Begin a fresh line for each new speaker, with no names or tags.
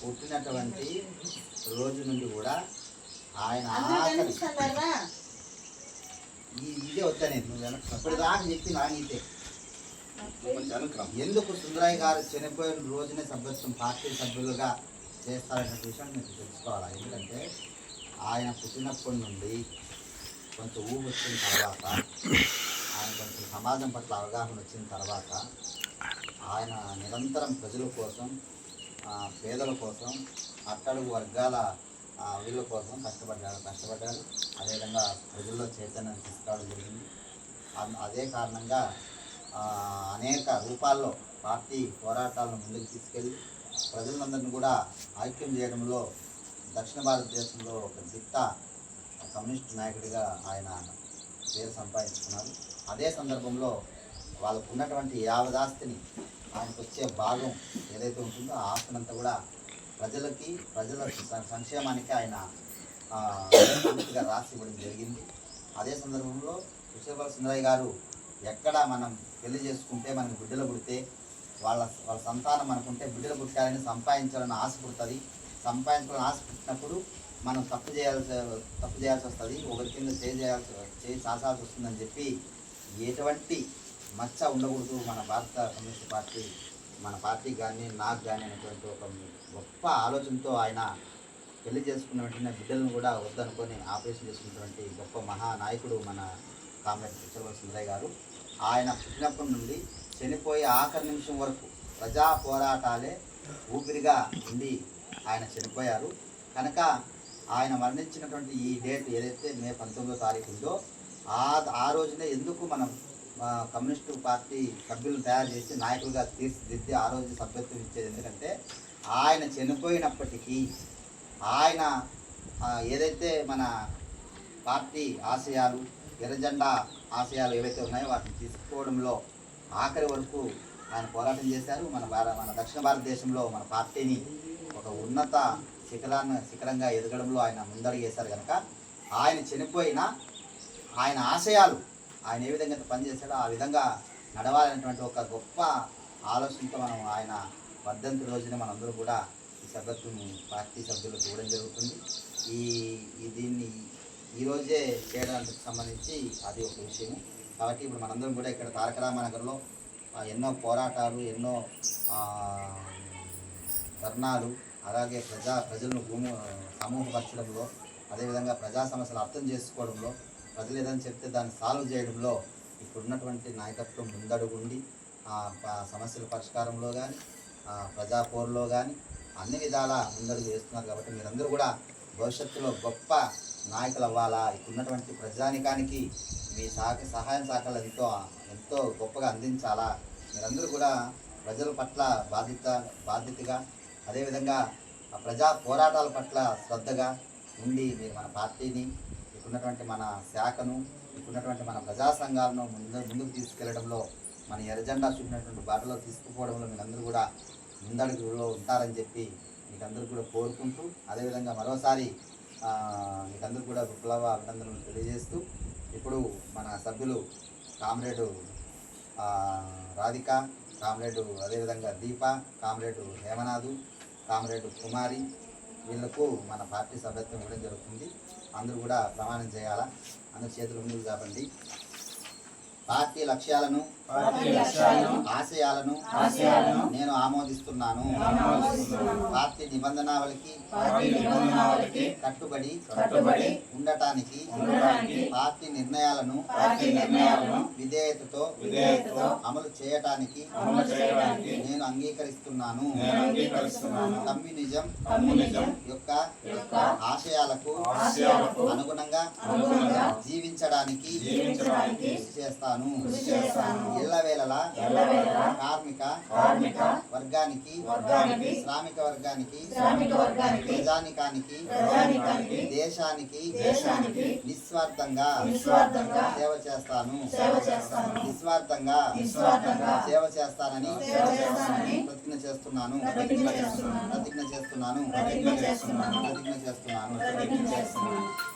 పుట్టినటువంటి రోజు నుండి కూడా ఆయన ఆఖరి ఇదే వద్దని నువ్వు వెనక అప్పుడు దాకా చెప్పి
అనుక్రమం
ఎందుకు సుందరయ్య గారు చనిపోయిన రోజునే సభ్యత్వం పార్టీ సభ్యులుగా చేస్తారనే విషయం మీకు తెలుసుకోవాలి? ఎందుకంటే ఆయన పుట్టినప్పటి నుండి కొంచెం ఊహ వచ్చిన తర్వాత ఆయన కొంచెం సమాజం పట్ల అవగాహన వచ్చిన తర్వాత ఆయన నిరంతరం ప్రజల కోసం పేదల కోసం అట్టడుగు వర్గాల వీళ్ళ కోసం కష్టపడ్డారు. కష్టపడ్డారు. అదేవిధంగా ప్రజల్లో చైతన్యం తీసుకురావడం జరిగింది. అదే కారణంగా అనేక రూపాల్లో పార్టీ పోరాటాలను ముందుకు తీసుకెళ్ళి ప్రజలందరినీ కూడా ఐక్యం చేయడంలో దక్షిణ భారతదేశంలో ఒక దిట్ట కమ్యూనిస్ట్ నాయకుడిగా ఆయన పేరు సంపాదించుకున్నారు. అదే సందర్భంలో వాళ్ళకు ఉన్నటువంటి యావదాస్తిని ఆయనకు వచ్చే భాగం ఏదైతే ఉంటుందో ఆ ఆస్తినంతా కూడా ప్రజలకి ప్రజల సంక్షేమానికి ఆయన పూర్తిగా రాసి ఇవ్వడం జరిగింది. అదే సందర్భంలో కృష్ణపాల సుందరయ్య గారు ఎక్కడ మనం పెళ్ళి చేసుకుంటే మనకి బిడ్డలు పుడితే వాళ్ళ వాళ్ళ సంతానం మనకుంటే బిడ్డలు పుట్టాలని సంపాదించాలని ఆశ పుడుతుంది. సంపాదించాలని ఆశ పుట్టినప్పుడు మనం తప్పు చేయాల్సి తప్పు చేయాల్సి వస్తుంది. ఒకరి కింద చేయాల్సి చేయి చాచాల్సి వస్తుందని చెప్పి ఎటువంటి మచ్చ ఉండకూడదు. మన భారత కమ్యూనిస్ట్ పార్టీ మన పార్టీ కానీ నాకు కానీ అనేటువంటి ఒక గొప్ప ఆలోచనతో ఆయన పెళ్ళి చేసుకున్న వెంటనే బిడ్డలను కూడా వద్దనుకొని ఆపరేషన్ చేసుకున్నటువంటి గొప్ప మహానాయకుడు మన కామ్రేడ్ పిచ్చల సుందరయ్య గారు. ఆయన పుట్టినప్పటి నుండి చనిపోయే ఆఖరి నిమిషం వరకు ప్రజా పోరాటాలే ఊపిరిగా ఉండి ఆయన చనిపోయారు. కనుక ఆయన మరణించినటువంటి ఈ డేట్ ఏదైతే మే పంతొమ్మిదో తారీఖు ఉందో ఆ ఆ రోజునే ఎందుకు మనం కమ్యూనిస్టు పార్టీ సభ్యులను తయారు చేసి నాయకులుగా తీర్చిదిద్ది ఆ రోజు సభ్యత్వం ఇచ్చేది. ఎందుకంటే ఆయన చనిపోయినప్పటికీ ఆయన ఏదైతే మన పార్టీ ఆశయాలు ఎర్రజెండా ఆశయాలు ఏవైతే ఉన్నాయో వాటిని తీసుకోవడంలో ఆఖరి వరకు ఆయన పోరాటం చేశారు. మన భారత మన దక్షిణ భారతదేశంలో మన పార్టీని ఒక ఉన్నత శిఖరాన్ని శిఖరంగా ఎదగడంలో ఆయన ముందడుగేశారు కనుక ఆయన చనిపోయిన ఆయన ఆశయాలు ఆయన ఏ విధంగా అయితే పనిచేశాడో ఆ విధంగా నడవాలనేటువంటి ఒక గొప్ప ఆలోచనతో మనం ఆయన వర్ధంతి రోజున మనందరూ కూడా ఈ సభ్యత్వం పార్టీ సభ్యులకు చూడడం జరుగుతుంది. ఈ దీన్ని ఈరోజే చేయడానికి సంబంధించి అది ఒక విషయం కాబట్టి ఇప్పుడు మనందరం కూడా ఇక్కడ తారక రామానగర్లో ఎన్నో పోరాటాలు ఎన్నో ధర్నాలు అలాగే ప్రజా ప్రజలను భూము సమూహపరచడంలో అదేవిధంగా ప్రజా సమస్యలు అర్థం చేసుకోవడంలో వదిలేదని చెప్తే దాన్ని సాల్వ్ చేయడంలో ఇప్పుడున్నటువంటి నాయకత్వం ముందడుగుండి ఆ సమస్యల పరిష్కారంలో కానీ ప్రజా పోరులో కానీ అన్ని విధాల ముందడుగు వేస్తున్నారు కాబట్టి మీరందరూ కూడా భవిష్యత్తులో గొప్ప నాయకులు అవ్వాలా? ఇప్పుడున్నటువంటి ప్రజానికానికి మీ సహక సహాయం సహకారాలు ఎంతో ఎంతో గొప్పగా అందించాలా? మీరందరూ కూడా ప్రజల పట్ల బాధ్యత బాధ్యతగా అదేవిధంగా ప్రజా పోరాటాల పట్ల శ్రద్ధగా ఉండి మీరు మన పార్టీని ఇప్పుడున్నటువంటి మన శాఖను ఇప్పుడున్నటువంటి మన ప్రజా సంఘాలను ముందు ముందుకు తీసుకెళ్ళడంలో మన ఎర్రజెండా చూపినటువంటి బాటలో తీసుకుపోవడంలో మీరందరూ కూడా ముందడుగులో ఉంటారని చెప్పి మీకందరూ కూడా కోరుకుంటూ అదేవిధంగా మరోసారి మీకందరూ కూడా విప్లవ అభినందనలు తెలియజేస్తూ ఇప్పుడు మన సభ్యులు కామ్రేడు రాధిక కామ్రేడు అదేవిధంగా దీప కామ్రేడు హేమనాథు కామ్రేడు కుమారి వీళ్ళకు మన పార్టీ సభ్యత్వం ఇవ్వడం జరుగుతుంది. అందరూ కూడా ప్రమాణం చేయాలా? అందరు చేతులు ముందుకు కాబట్టి పార్టీ లక్ష్యాలను ఆశయాలను
ఆశయాలను
నేను ఆమోదిస్తున్నాను
ఆమోదిస్తున్నాను.
పార్టీ నిబంధనావళికి కట్టుబడి
కట్టుబడి
ఉండటానికి పార్టీ నిర్ణయాలను
పార్టీ నిర్ణయాలను
విధేయతతో అమలు చేయటానికి
అమలు చేయడానికి
నేను అంగీకరిస్తున్నాను
నేను అంగీకరిస్తున్నాను.
కమ్యూనిజం యొక్క
యొక్క
ఆశయాలకు
ఆశయాలకు
అనుగుణంగా
అనుగుణంగా
జీవించడానికి
జీవించడానికి
కృషి చేస్తాను
చేస్తాను.
ఎల్లవేళలా
ఎల్లవేళలా
కార్మిక
కార్మిక
వర్గానికి
వర్గానికి
శ్రామిక వర్గానికి
శ్రామిక వర్గానికి
ప్రజానికానికి
ప్రజానికానికి
దేశానికి
దేశానికి
నిస్వార్థంగా
నిస్వార్థంగా
సేవ చేస్తాను
సేవ చేస్తాను.
నిస్వార్థంగా
నిస్వార్థంగా
సేవ చేస్తానని
సేవ ప్రతిజ్ఞ చేస్తున్నాను.
ప్రతిజ్ఞ చేస్తున్నాను
ప్రతిజ్ఞ చేస్తున్నాను.
ప్రతిజ్ఞ చేస్తున్నాను
ప్రతిజ్ఞ చేస్తున్నాను